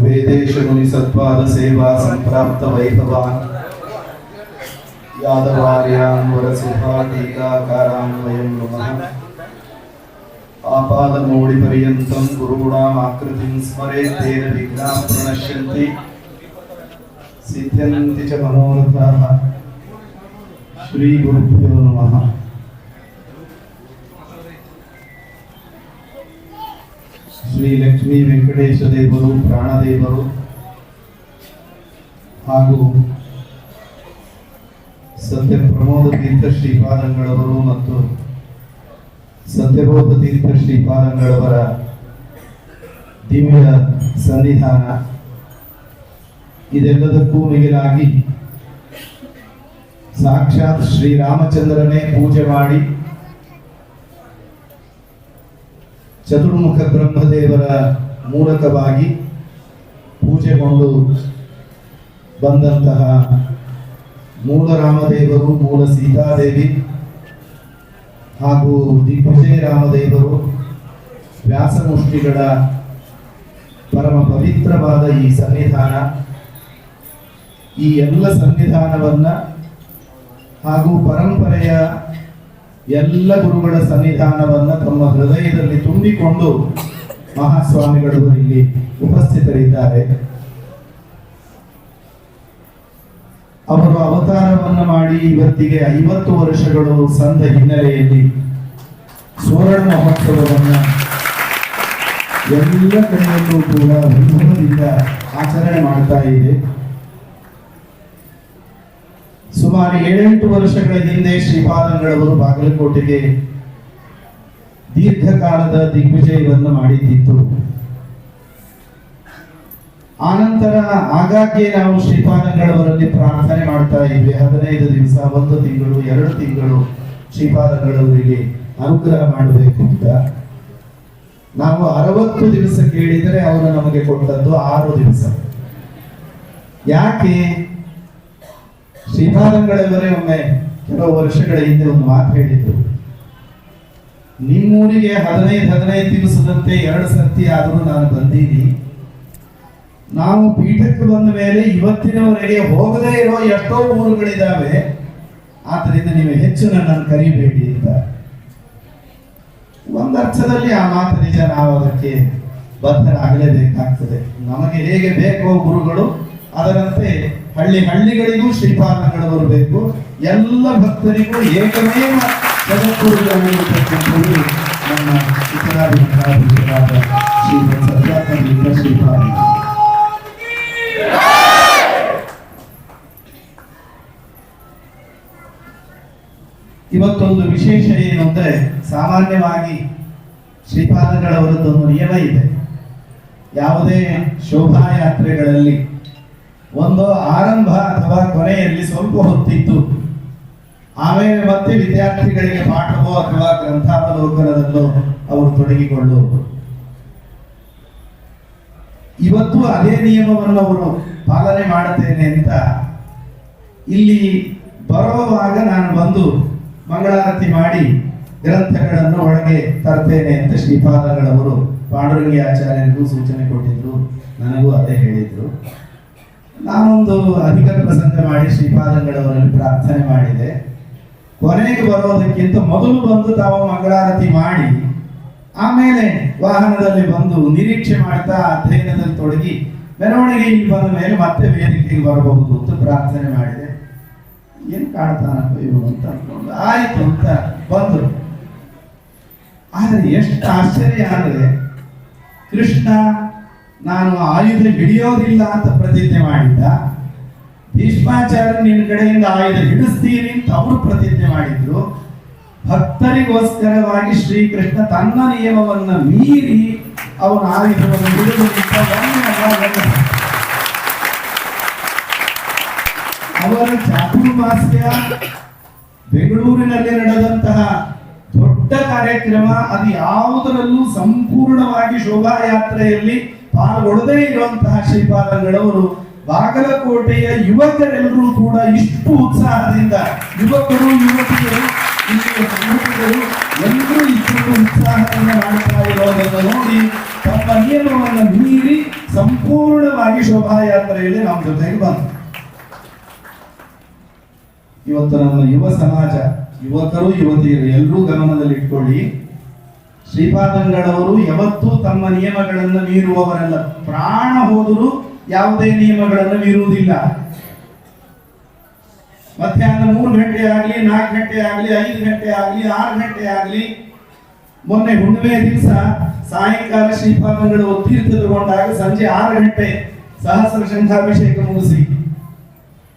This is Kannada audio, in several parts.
वेदेश मुनिसत्पाद सेवा संप्राप्त वैभवान् यादवार्यान् वरसुभाटीकाकारान् वयं नमः आपादमौलिपर्यन्तं गुरूणामाकृतिं स्मरेत् तेन विघ्नाः प्रणश्यन्ति सिद्ध्यन्ति च मनोरथाः श्रीगुरुभ्यो नमः ಲಕ್ಷ್ಮೀ ವೆಂಕಟೇಶ ದೇವರು, ಪ್ರಾಣದೇವರು ಹಾಗೂ ಸತ್ಯ ಪ್ರಮೋದ ತೀರ್ಥ ಶ್ರೀಪಾದಂಗಳವರು ಮತ್ತು ಸತ್ಯಬೋಧ ತೀರ್ಥ ಶ್ರೀಪಾದಂಗಳವರ ದಿವ್ಯ ಸನ್ನಿಧಾನ. ಇದೆಲ್ಲದಕ್ಕೂ ಮಿಗಿಲಾಗಿ ಸಾಕ್ಷಾತ್ ಶ್ರೀರಾಮಚಂದ್ರನೇ ಪೂಜೆ ಮಾಡಿ ಚತುರ್ಮುಖ ಬ್ರಹ್ಮದೇವರ ಮೂಲಕವಾಗಿ ಪೂಜೆಗೊಂಡು ಬಂದಂತಹ ಮೂಲ ರಾಮದೇವರು ಮೂಲ ಸೀತಾದೇವಿ ಹಾಗೂ ದಿಗ್ವಿಜಯ ರಾಮದೇವರು ವ್ಯಾಸಮುಷ್ಟಿಗಳ ಪರಮ ಪವಿತ್ರವಾದ ಈ ಸನ್ನಿಧಾನ, ಈ ಎಲ್ಲ ಸನ್ನಿಧಾನವನ್ನು ಹಾಗೂ ಪರಂಪರೆಯ ಎಲ್ಲ ಗುರುಗಳ ಸನ್ನಿಧಾನವನ್ನ ತಮ್ಮ ಹೃದಯದಲ್ಲಿ ತುಂಬಿಕೊಂಡು ಮಹಾಸ್ವಾಮಿಗಳು ಇಲ್ಲಿ ಉಪಸ್ಥಿತರಿದ್ದಾರೆ. ಅವರು ಅವತಾರವನ್ನ ಮಾಡಿ ಇವತ್ತಿಗೆ ಐವತ್ತು ವರ್ಷಗಳು ಸಂದ ಹಿನ್ನೆಲೆಯಲ್ಲಿ ಸುವರ್ಣ ಮಹೋತ್ಸವವನ್ನ ಎಲ್ಲ ಕಡೆಯಲ್ಲೂ ಕೂಡ ವೈಭವದಿಂದ ಆಚರಣೆ ಮಾಡ್ತಾ ಇದೆ. ಸುಮಾರು ಏಳೆಂಟು ವರ್ಷಗಳ ಹಿಂದೆ ಶ್ರೀಪಾದಂಗಳವರು ಬಾಗಲಕೋಟೆಗೆ ದೀರ್ಘಕಾಲದ ದಿಗ್ವಿಜಯವನ್ನು ಮಾಡಿದ್ದಿತ್ತು. ಆನಂತರ ಆಗಾಗ್ಗೆ ನಾವು ಶ್ರೀಪಾದಂಗಳವರಲ್ಲಿ ಪ್ರಾರ್ಥನೆ ಮಾಡ್ತಾ ಇದ್ವಿ. ಹದಿನೈದು ದಿವಸ, ಒಂದು ತಿಂಗಳು, ಎರಡು ತಿಂಗಳು ಶ್ರೀಪಾದಂಗಳವರಿಗೆ ಅನುಗ್ರಹ ಮಾಡಬೇಕು ಅಂತ. ನಾವು ಅರವತ್ತು ದಿವಸ ಕೇಳಿದರೆ ಅವರು ನಮಗೆ ಕೊಟ್ಟದ್ದು ಆರು ದಿವಸ. ಯಾಕೆ? ಶ್ರೀಪಾದಂಗಳವರೇ ಒಮ್ಮೆ ಕೆಲವು ವರ್ಷಗಳ ಹಿಂದೆ ಒಂದು ಮಾತು ಹೇಳಿದ್ರು. ನಿಮ್ಮೂರಿಗೆ ಹದಿನೈದು ಹದಿನೈದು ದಿವಸದಂತೆ ಎರಡು ಸರ್ತಿ ಆದರೂ ನಾನು ಬಂದೀನಿ. ನಾವು ಪೀಠಕ್ಕೆ ಬಂದ ಮೇಲೆ ಇವತ್ತಿನವರೆಗೆ ಹೋಗದೇ ಇರೋ ಎಷ್ಟೋ ಊರುಗಳಿದ್ದಾವೆ. ಆದ್ದರಿಂದ ನೀವು ಹೆಚ್ಚು ನನ್ನನ್ನು ಕರಿಬೇಡಿ ಅಂತ. ಒಂದರ್ಥದಲ್ಲಿ ಆ ಮಾತು ನಿಜ, ನಾವು ಅದಕ್ಕೆ ಬದ್ಧರಾಗಲೇಬೇಕಾಗ್ತದೆ. ನಮಗೆ ಹೇಗೆ ಬೇಕೋ ಗುರುಗಳು ಅದರಂತೆ ಹಳ್ಳಿ ಹಳ್ಳಿಗಳಿಗೂ ಶ್ರೀಪಾದಗಳು ಬರಬೇಕು. ಎಲ್ಲ ಭಕ್ತರಿಗೂ ಏಕಮೇವ ಜಗದ್ಗುರುಗಳು ನಮ್ಮ ಶ್ರೀ ಶ್ರೀಪಾದ ಇವತ್ತೊಂದು ವಿಶೇಷ ಏನು ಅಂದರೆ ಸಾಮಾನ್ಯವಾಗಿ ಶ್ರೀಪಾದಗಳವರದ್ದೊಂದು ನಿಯಮ ಇದೆ. ಯಾವುದೇ ಶೋಭಾಯಾತ್ರೆಗಳಲ್ಲಿ ಒಂದು ಆರಂಭ ಅಥವಾ ಕೊನೆಯಲ್ಲಿ ಸ್ವಲ್ಪ ಹೊತ್ತಿತ್ತು. ಆಮೇಲೆ ಮತ್ತೆ ವಿದ್ಯಾರ್ಥಿಗಳಿಗೆ ಪಾಠವೋ ಅಥವಾ ಗ್ರಂಥಾವಲೋಕನದಲ್ಲೋ ಅವರು ತೊಡಗಿಕೊಳ್ಳುವರು. ಇವತ್ತು ಅದೇ ನಿಯಮವನ್ನು ಅವರು ಪಾಲನೆ ಮಾಡುತ್ತೇನೆ ಅಂತ ಇಲ್ಲಿ ಬರುವಾಗ ನಾನು ಬಂದು ಮಂಗಳಾರತಿ ಮಾಡಿ ಗ್ರಂಥಗಳನ್ನು ಒಳಗೆ ತರ್ತೇನೆ ಅಂತ ಶ್ರೀಪಾದಗಳವರು ಪಾಂಡುರಂಗಿ ಆಚಾರ್ಯರಿಗೂ ಸೂಚನೆ ಕೊಟ್ಟಿದ್ರು. ನನಗೂ ಅದೇ ಹೇಳಿದ್ರು. ನಾನೊಂದು ಅಧಿಕ ಪ್ರಸಂಗ ಮಾಡಿ ಶ್ರೀಪಾದಂಗಳವರಲ್ಲಿ ಪ್ರಾರ್ಥನೆ ಮಾಡಿದೆ. ಕೊನೆಗೆ ಬರೋದಕ್ಕಿಂತ ಮೊದಲು ಬಂದು ತಾವು ಮಂಗಳಾರತಿ ಮಾಡಿ, ಆಮೇಲೆ ವಾಹನದಲ್ಲಿ ಬಂದು ನಿರೀಕ್ಷೆ ಮಾಡ್ತಾ ಅಧ್ಯಯನದಲ್ಲಿ ತೊಡಗಿ ಮೆರವಣಿಗೆ ಇಲ್ಲಿ ಬಂದ ಮೇಲೆ ಮತ್ತೆ ವೇದಿಕೆಗೆ ಬರಬಹುದು ಅಂತ ಪ್ರಾರ್ಥನೆ ಮಾಡಿದೆ. ಏನು ಕಾಡ್ತಾನಪ್ಪ ಇವರು ಅಂತ ಅನ್ಕೊಂಡು ಆಯ್ತು ಅಂತ ಬಂದರು. ಆದರೆ ಎಷ್ಟು ಆಶ್ಚರ್ಯ ಆಗಿದೆ ಕೃಷ್ಣ ನಾನು ಆಯುಧ ಹಿಡಿಯೋದಿಲ್ಲ ಅಂತ ಪ್ರತಿಜ್ಞೆ ಮಾಡಿದ್ದ. ಭೀಷ್ಮಾಚಾರ್ಯ ನಿನ್ನ ಕಡೆಯಿಂದ ಆಯುಧ ಹಿಡಿಸ್ತೀನಿ ಅಂತ ಅವರು ಪ್ರತಿಜ್ಞೆ ಮಾಡಿದ್ರು. ಭಕ್ತರಿಗೋಸ್ಕರವಾಗಿ ಶ್ರೀಕೃಷ್ಣ ತನ್ನ ನಿಯಮವನ್ನು ಮೀರಿ ಅವನ ಆಯುಧವನ್ನು ಅವರ ಚಾತುರ್ಮಾಸ್ಯ ಬೆಂಗಳೂರಿನಲ್ಲಿ ನಡೆದಂತಹ ದೊಡ್ಡ ಕಾರ್ಯಕ್ರಮ, ಅದು ಯಾವುದರಲ್ಲೂ ಸಂಪೂರ್ಣವಾಗಿ ಶೋಭಾಯಾತ್ರೆಯಲ್ಲಿ ಪಾಲ್ಗೊಳ್ಳದೇ ಇರುವಂತಹ ಶ್ರೀಪಾದಂಗಳವರು ಬಾಗಲಕೋಟೆಯ ಯುವಕರೆಲ್ಲರೂ ಕೂಡ ಇಷ್ಟು ಉತ್ಸಾಹದಿಂದ ಯುವಕರು, ಯುವತಿಯರು ಎಲ್ಲರೂ ಇಷ್ಟು ಉತ್ಸಾಹದಿಂದ ಮಾಡ್ತಾ ಇರೋದನ್ನು ನೋಡಿ ತಮ್ಮ ನಿಯಮವನ್ನು ಮೀರಿ ಸಂಪೂರ್ಣವಾಗಿ ಶೋಭಾಯಾತ್ರೆಯಲ್ಲಿ ನಮ್ಮ ಜೊತೆಗೆ ಬಂತು ಇವತ್ತು ನಮ್ಮ ಯುವ ಸಮಾಜ, ಯುವಕರು, ಯುವತಿಯರು ಎಲ್ಲರೂ ಗಮನದಲ್ಲಿ ಇಟ್ಕೊಳ್ಳಿ ಶ್ರೀಪಾದಂಗಳವರು ಯಾವತ್ತೂ ತಮ್ಮ ನಿಯಮಗಳನ್ನು ಮೀರುವವರಲ್ಲ. ಪ್ರಾಣ ಹೋದರೂ ಯಾವುದೇ ನಿಯಮಗಳನ್ನು ಮೀರುವುದಿಲ್ಲ. ಮಧ್ಯಾಹ್ನ ಮೂರು ಗಂಟೆ ಆಗಲಿ, ನಾಲ್ಕು ಗಂಟೆ ಆಗಲಿ, ಐದು ಗಂಟೆ ಆಗಲಿ, ಆರು ಗಂಟೆ ಆಗಲಿ, ಮೊನ್ನೆ ಹುಣ್ಣಿಮೆ ದಿವಸ ಸಾಯಂಕಾಲ ಶ್ರೀಪಾದಂಗಳು ತೀರ್ಥ ತಗೊಂಡಾಗ ಸಂಜೆ ಆರು ಗಂಟೆ ಸಹಸ್ರ ಶಂಖಾಭಿಷೇಕ ಮುಗಿಸಿ.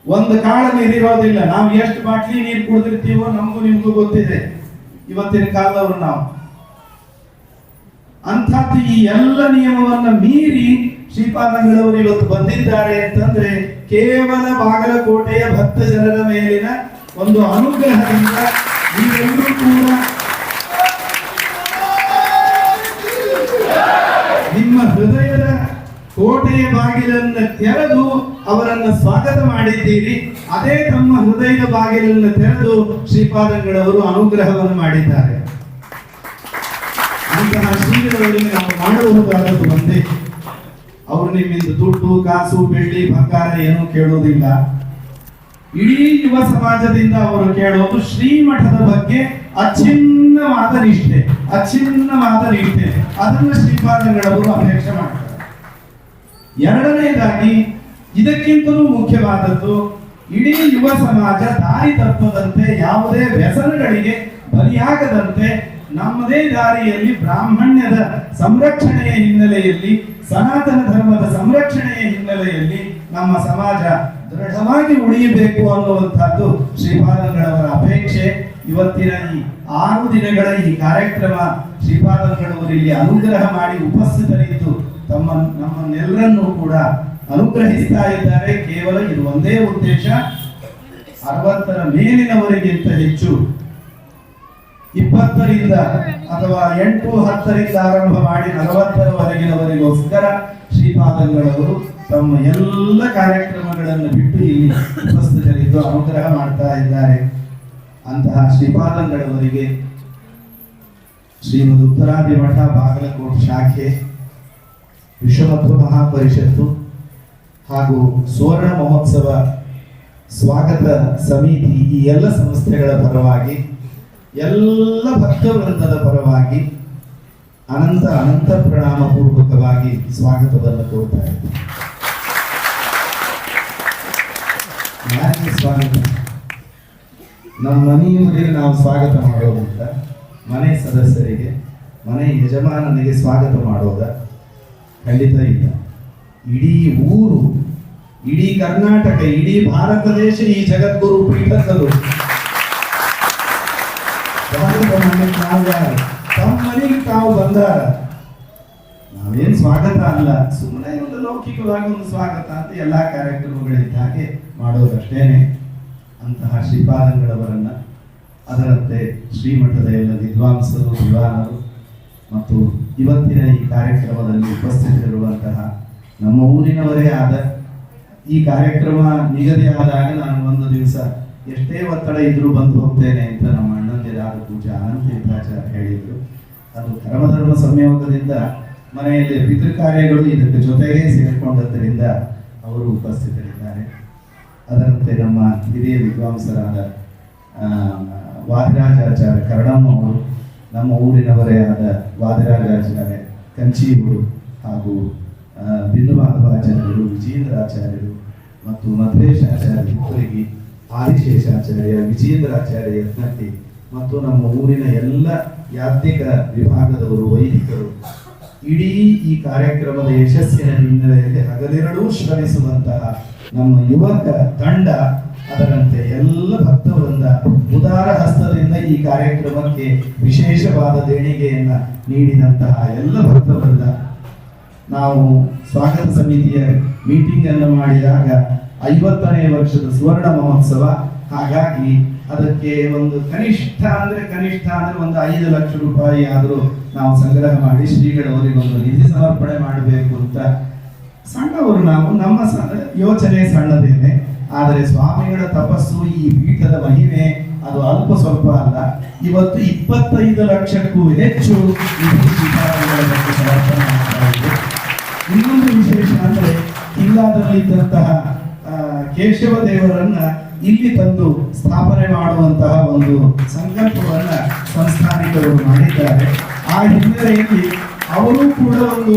ಒಂದು ಕಾಳ ನೀರಿರೋದಿಲ್ಲ ನಾವು ಎಷ್ಟು ಬಾಟ್ಲಿ ನೀರು ಕುಡಿದಿರ್ತೀವೋ ನಮಗೂ ನಿಮಗೂ ಗೊತ್ತಿದೆ. ಇವತ್ತಿನ ಕಾಲದವರು ನಾವು. ಅಂಥದ್ದು ಈ ಎಲ್ಲ ನಿಯಮವನ್ನ ಮೀರಿ ಶ್ರೀಪಾದಂಗಳವರು ಇವತ್ತು ಬಂದಿದ್ದಾರೆ ಅಂತಂದ್ರೆ ಕೇವಲ ಬಾಗಲಕೋಟೆಯ ಭಕ್ತ ಜನರ ಮೇಲಿನ ಒಂದು ಅನುಗ್ರಹದಿಂದ ನೀವೆಲ್ಲರೂ ಕೂಡ ನಿಮ್ಮ ಹೃದಯದ ಕೋಟೆಯ ಬಾಗಿಲನ್ನು ತೆರೆದು ಅವರನ್ನು ಸ್ವಾಗತ ಮಾಡಿದ್ದೀರಿ. ಅದೇ ತಮ್ಮ ಹೃದಯದ ಬಾಗಿಲನ್ನು ತೆರೆದು ಶ್ರೀಪಾದಂಗಳವರು ಅನುಗ್ರಹವನ್ನು ಮಾಡಿದ್ದಾರೆ. ಅಂತಹ ಶ್ರೀಗಳವರಿಗೆ ನಾವು ಮಾಡಬಹುದಾದದ್ದು ಒಂದೇ. ಅವರು ನಿಮ್ಮಿಂದ ದುಡ್ಡು, ಕಾಸು, ಬೆಳ್ಳಿ, ಬಂಗಾರ ಏನೂ ಕೇಳುವುದಿಲ್ಲ ಇಡೀ ಯುವ ಸಮಾಜದಿಂದ ಅವರು ಕೇಳೋದು ಶ್ರೀಮಠದ ಬಗ್ಗೆ ಅಚ್ಛಿನ್ನವಾದ ನಿಷ್ಠೆ ಅಚ್ಛಿನ್ನವಾದ ನಿಷ್ಠೆ. ಅದನ್ನು ಶ್ರೀಪಾದಗಳವರು ಅಪೇಕ್ಷೆ ಮಾಡ್ತಾರೆ. ಎರಡನೇದಾಗಿ, ಇದಕ್ಕಿಂತಲೂ ಮುಖ್ಯವಾದದ್ದು, ಇಡೀ ಯುವ ಸಮಾಜ ದಾರಿ ತಪ್ಪದಂತೆ ಯಾವುದೇ ವ್ಯಸನಗಳಿಗೆ ಬಲಿಯಾಗದಂತೆ ನಮ್ಮದೇ ದಾರಿಯಲ್ಲಿ ಬ್ರಾಹ್ಮಣ್ಯದ ಸಂರಕ್ಷಣೆಯ ಹಿನ್ನೆಲೆಯಲ್ಲಿ, ಸನಾತನ ಧರ್ಮದ ಸಂರಕ್ಷಣೆಯ ಹಿನ್ನೆಲೆಯಲ್ಲಿ ನಮ್ಮ ಸಮಾಜ ದೃಢವಾಗಿ ಉಳಿಯಬೇಕು ಅನ್ನುವಂಥದ್ದು ಶ್ರೀಪಾದಂಗಳವರ ಅಪೇಕ್ಷೆ. ಇವತ್ತಿನ ಈ ಆರು ದಿನಗಳ ಈ ಕಾರ್ಯಕ್ರಮ ಶ್ರೀಪಾದಂಗಳವರು ಇಲ್ಲಿ ಅನುಗ್ರಹ ಮಾಡಿ ಉಪಸ್ಥಿತರಿದ್ದು, ತಮ್ಮ ನಮ್ಮನ್ನೆಲ್ಲರನ್ನೂ ಕೂಡ ಅನುಗ್ರಹಿಸ್ತಾ ಇದ್ದಾರೆ. ಕೇವಲ ಇದು ಒಂದೇ ಉದ್ದೇಶ. ಅರವತ್ತರ ಮೇಲಿನವರಿಗಿಂತ ಹೆಚ್ಚು ಇಪ್ಪತ್ತರಿಂದ ಅಥವಾ ಎಂಟು ಹತ್ತರಿಂದ ಆರಂಭ ಮಾಡಿ ನಲವತ್ತರವರೆಗಿನವರಿಗೋಸ್ಕರ ಶ್ರೀಪಾದಂಗಳವರು ತಮ್ಮ ಎಲ್ಲ ಕಾರ್ಯಕ್ರಮಗಳನ್ನು ಬಿಟ್ಟು ಇಲ್ಲಿ ಉಪಸ್ಥಿತರಿದ್ದು ಅನುಗ್ರಹ ಮಾಡ್ತಾ ಇದ್ದಾರೆ ಅಂತಹ ಶ್ರೀಪಾದಂಗಳವರಿಗೆ ಶ್ರೀಮದ್ ಉತ್ತರಾದಿ ಮಠ ಬಾಗಲಕೋಟ್ ಶಾಖೆ ವಿಶ್ವಮಧ್ವ ಮಹಾಪರಿಷತ್ತು ಹಾಗೂ ಸುವರ್ಣ ಮಹೋತ್ಸವ ಸ್ವಾಗತ ಸಮಿತಿ ಈ ಎಲ್ಲ ಸಂಸ್ಥೆಗಳ ಪರವಾಗಿ ಎಲ್ಲ ಭಕ್ತವೃಂದದ ಪರವಾಗಿ ಅನಂತ ಅನಂತ ಪ್ರಣಾಮ ಪೂರ್ವಕವಾಗಿ ಸ್ವಾಗತವನ್ನು ಕೋರ್ತಾ ಇದ್ದೀನಿ. ಸ್ವಾಗತ? ನಮ್ಮ ಮನೆಯಲ್ಲಿ ನಾವು ಸ್ವಾಗತ ಮಾಡೋದಂತ ಮನೆ ಸದಸ್ಯರಿಗೆ, ಮನೆ ಯಜಮಾನನಿಗೆ ಸ್ವಾಗತ ಮಾಡೋದ ಖಂಡಿತ ಇಲ್ಲ. ಇಡೀ ಊರು, ಇಡೀ ಕರ್ನಾಟಕ, ಇಡೀ ಭಾರತ ದೇಶ ಈ ಜಗದ್ಗುರು ಪೀಠದದು. ಬಂದಾರ ನಾವೇನ್ ಸ್ವಾಗತ ಅಲ್ಲ ಸುಮ್ಮನೆ ಒಂದು ಲೌಕಿಕವಾಗಿ ಒಂದು ಸ್ವಾಗತ ಅಂತ ಎಲ್ಲಾ ಕಾರ್ಯಕ್ರಮಗಳಿದ್ದ ಹಾಗೆ ಮಾಡೋದಷ್ಟೇನೆ. ಅಂತಹ ಶ್ರೀಪಾದಂಗಳವರನ್ನ, ಅದರಂತೆ ಶ್ರೀಮಠದ ಎಲ್ಲ ವಿದ್ವಾಂಸರು, ವಿವಾಹರು, ಮತ್ತು ಇವತ್ತಿನ ಈ ಕಾರ್ಯಕ್ರಮದಲ್ಲಿ ಉಪಸ್ಥಿತರಿರುವಂತಹ ನಮ್ಮ ಊರಿನವರೇ ಆದ ಈ ಕಾರ್ಯಕ್ರಮ ನಿಗದಿ ಆದಾಗ ನಾನು ಒಂದು ದಿವಸ ಎಷ್ಟೇ ಒತ್ತಡ ಇದ್ರೂ ಬಂದು ಹೋಗ್ತೇನೆ ಅಂತ ನಮ್ಮ ಅಣ್ಣಂದಿರಾದ ಪೂಜಾ ಅನಂತ ಹೇಳಿದ್ರು. ಅದು ಕರ್ಮಧರ್ಮ ಸಂಯೋಗದಿಂದ ಮನೆಯಲ್ಲಿ ಪಿತೃ ಕಾರ್ಯಗಳು ಇದಕ್ಕೆ ಜೊತೆಗೆ ಸೇರಿಕೊಂಡದ್ದರಿಂದ ಅವರು ಉಪಸ್ಥಿತರಿದ್ದಾರೆ. ಅದರಂತೆ ನಮ್ಮ ಹಿರಿಯ ವಿದ್ವಾಂಸರಾದ ವಾದಿರಾಜಾಚಾರ್ಯ ಕರಡಮ್ಮ ಅವರು, ನಮ್ಮ ಊರಿನವರೇ ಆದ ವಾದಿರಾಜಾಚಾರ್ಯ ಕಂಚೀವರು ಹಾಗೂ ಬಿಂದು ಮಾಧವಾಚಾರ್ಯರು ವಿಜೇಂದ್ರಾಚಾರ್ಯರು ಮತ್ತು ಮಧ್ವೇಶಾಚಾರ್ಯ ಹುತ್ತರಿಗಿ ಆದಿಶೇಷಾಚಾರ್ಯ ವಿಜೇಂದ್ರಾಚಾರ್ಯ ಯತ್ನಟ್ಟಿ ಮತ್ತು ನಮ್ಮ ಊರಿನ ಎಲ್ಲ ಯಾತ್ರಿಕ ವಿಭಾಗದವರು, ವೈದಿಕರು, ಇಡೀ ಈ ಕಾರ್ಯಕ್ರಮದ ಯಶಸ್ಸಿನ ಹಿನ್ನೆಲೆಯಲ್ಲಿ ಹಗಲಿರಡೂ ಶ್ರಮಿಸುವಂತಹ ನಮ್ಮ ಯುವಕ ತಂಡ, ಅದರಂತೆ ಎಲ್ಲ ಭಕ್ತವೃಂದ ಉದಾರ ಹಸ್ತದಿಂದ ಈ ಕಾರ್ಯಕ್ರಮಕ್ಕೆ ವಿಶೇಷವಾದ ದೇಣಿಗೆಯನ್ನ ನೀಡಿದಂತಹ ಎಲ್ಲ ಭಕ್ತವೃಂದ, ನಾವು ಸ್ವಾಗತ ಸಮಿತಿಯ ಮೀಟಿಂಗ್ ಅನ್ನು ಮಾಡಿದಾಗ ಐವತ್ತನೇ ವರ್ಷದ ಸುವರ್ಣ ಮಹೋತ್ಸವ, ಹಾಗಾಗಿ ಅದಕ್ಕೆ ಒಂದು ಕನಿಷ್ಠ ಅಂದ್ರೆ ಕನಿಷ್ಠ ಅಂದ್ರೆ ಒಂದು ಐದು ಲಕ್ಷ ರೂಪಾಯಿ ಆದರೂ ನಾವು ಸಂಗ್ರಹ ಮಾಡಿ ಶ್ರೀಗಳವರಿಗೆ ಒಂದು ನಿಧಿ ಸಮರ್ಪಣೆ ಮಾಡಬೇಕು ಅಂತ. ಸಣ್ಣವರು ನಾವು, ನಮ್ಮ ಯೋಚನೆ ಸಣ್ಣದೇನೆ. ಆದರೆ ಸ್ವಾಮಿಗಳ ತಪಸ್ಸು ಈ ಪೀಠದ ಮಹಿಮೆ, ಅದು ಅಲ್ಪ ಸ್ವಲ್ಪ ಅಲ್ಲ. ಇವತ್ತು ಇಪ್ಪತ್ತೈದು ಲಕ್ಷಕ್ಕೂ ಹೆಚ್ಚು ಇನ್ನೊಂದು ವಿಶೇಷ ಅಂದ್ರೆ ಇಲ್ಲಾದಲ್ಲಿ ಇದ್ದಂತಹ ಕೇಶವ ದೇವರನ್ನ ಇಲ್ಲಿ ತಂದು ಸ್ಥಾಪನೆ ಮಾಡುವಂತಹ ಒಂದು ಸಂಕಲ್ಪವನ್ನ ಸಂಸ್ಥಾನಿಕರು ಮಾಡಿದ್ದಾರೆ. ಆ ಹಿನ್ನೆಲೆಯಲ್ಲಿ ಅವರು ಕೂಡ ಒಂದು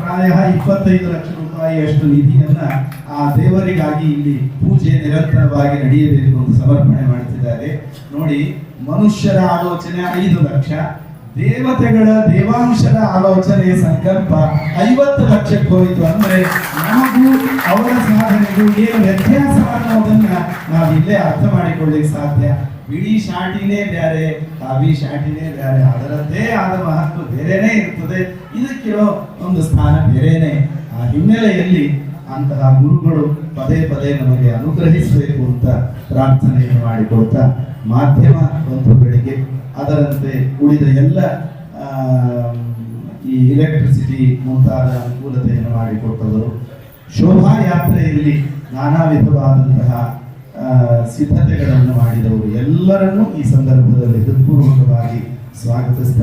ಪ್ರಾಯ ಇಪ್ಪತ್ತೈದು ಲಕ್ಷ ರೂಪಾಯಿಯಷ್ಟು ನಿಧಿಯನ್ನ ಆ ದೇವರಿಗಾಗಿ ಇಲ್ಲಿ ಪೂಜೆ ನಿರಂತರವಾಗಿ ನಡೆಯಬೇಕು ಅಂತ ಸಮರ್ಪಣೆ ಮಾಡ್ತಿದ್ದಾರೆ. ನೋಡಿ, ಮನುಷ್ಯರ ಆಲೋಚನೆ ಐದು ಲಕ್ಷ. ದೇವತೆಗಳ ದೇವಾಂಶದ ಆಲೋಚನೆ ಸಂಕಲ್ಪ ಐವತ್ತು ಲಕ್ಷಕ್ಕೆ ಹೋಯಿತು ಅಂದ್ರೆ ನಮಗೂ ಅವರ ಸಾಧನೆಗೂ ಏನು ವ್ಯತ್ಯಾಸ ಅನ್ನೋದನ್ನ ನಾವು ಇಲ್ಲೇ ಅರ್ಥ ಮಾಡಿಕೊಳ್ಳಿಕ್ ಸಾಧ್ಯ. ಬಿಳಿ ಶಾಟಿನೇ ಬೇರೆ ಕಾವಿ ಶಾಟಿನೇ ಬೇರೆ ಅದರದ್ದೇ ಆದ ಮಹತ್ವ ಬೇರೆನೇ ಇರ್ತದೆ ಇದಕ್ಕಿರೋ ಒಂದು ಸ್ಥಾನ ಬೇರೆನೆ. ಆ ಹಿನ್ನೆಲೆಯಲ್ಲಿ ಅಂತಹ ಗುರುಗಳು ಪದೇ ಪದೇ ನಮಗೆ ಅನುಗ್ರಹಿಸಬೇಕು ಅಂತ ಪ್ರಾರ್ಥನೆಯನ್ನು ಮಾಡಿಕೊಳ್ತಾ ಮಾಧ್ಯಮ ಬಂಧುಗಳಿಗೆ ಅದರಂತೆ ಉಳಿದ ಎಲ್ಲ ಈ ಎಲೆಕ್ಟ್ರಿಸಿಟಿ ಮುಂತಾದ ಅನುಕೂಲತೆಯನ್ನು ಮಾಡಿಕೊಟ್ಟವರು. ಶೋಭಾಯಾತ್ರೆಯಲ್ಲಿ ನಾನಾ ವಿಧವಾದಂತಹ ಸಿದ್ಧತೆಗಳನ್ನು ಮಾಡಿದವರು. ಎಲ್ಲರನ್ನೂ ಈ ಸಂದರ್ಭದಲ್ಲಿ ಹೃತ್ಪೂರ್ವಕವಾಗಿ ಸ್ವಾಗತಿಸಿದ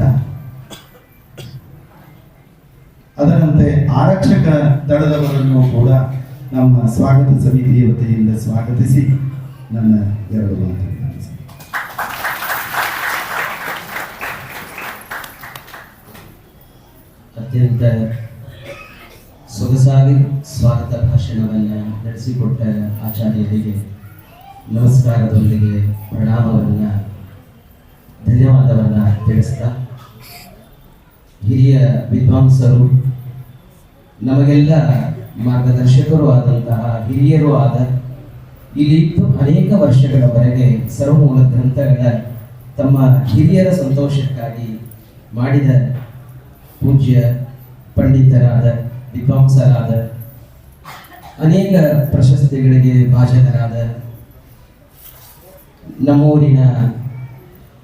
ಅದರಂತೆ ಆರಕ್ಷಕ ದಳದವರನ್ನು ಕೂಡ ನಮ್ಮ ಸ್ವಾಗತ ಸಮಿತಿಯ ವತಿಯಿಂದ ಸ್ವಾಗತಿಸಿ ನನ್ನ ಎರಡು ಮಾತುಗಳನ್ನು ಅತ್ಯಂತ ಸೊಗಸಾಗಿ ಸ್ವಾಗತ ಭಾಷಣವನ್ನು ನಡೆಸಿಕೊಟ್ಟ ಆಚಾರ್ಯರಿಗೆ ನಮಸ್ಕಾರದೊಂದಿಗೆ ಪ್ರಣಾಮವನ್ನು, ಧನ್ಯವಾದವನ್ನು ತಿಳಿಸ್ತಾ, ಹಿರಿಯ ವಿದ್ವಾಂಸರು, ನಮಗೆಲ್ಲ ಮಾರ್ಗದರ್ಶಕರು ಆದಂತಹ ಹಿರಿಯರು ಆದ ಇಲ್ಲಿ ಅನೇಕ ವರ್ಷಗಳವರೆಗೆ ಸರ್ವಮೂಲ ಗ್ರಂಥಗಳ ತಮ್ಮ ಹಿರಿಯರ ಸಂತೋಷಕ್ಕಾಗಿ ಮಾಡಿದ ಪೂಜ್ಯ ಪಂಡಿತರಾದ, ವಿದ್ವಾಂಸರಾದ, ಅನೇಕ ಪ್ರಶಸ್ತಿಗಳಿಗೆ ಭಾಜನರಾದ ನಮ್ಮೂರಿನ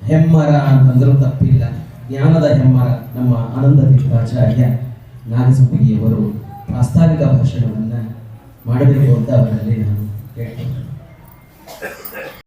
ಹೆಮ್ಮರ ಅಂತಂದರೂ ತಪ್ಪಿಲ್ಲ. ಜ್ಞಾನದ ಹೆಮ್ಮರ ನಮ್ಮ ಆನಂದ ತೀರ್ಥಾಚಾರ್ಯ ನಾಗಸಂಪಿಗೆಯವರು ಪ್ರಾಸ್ತಾವಿಕ ಭಾಷಣವನ್ನು ಮಾಡಬೇಕು ಅಂತ ಅವರಲ್ಲಿ ನಾನು ಕೇಳ್ತೇನೆ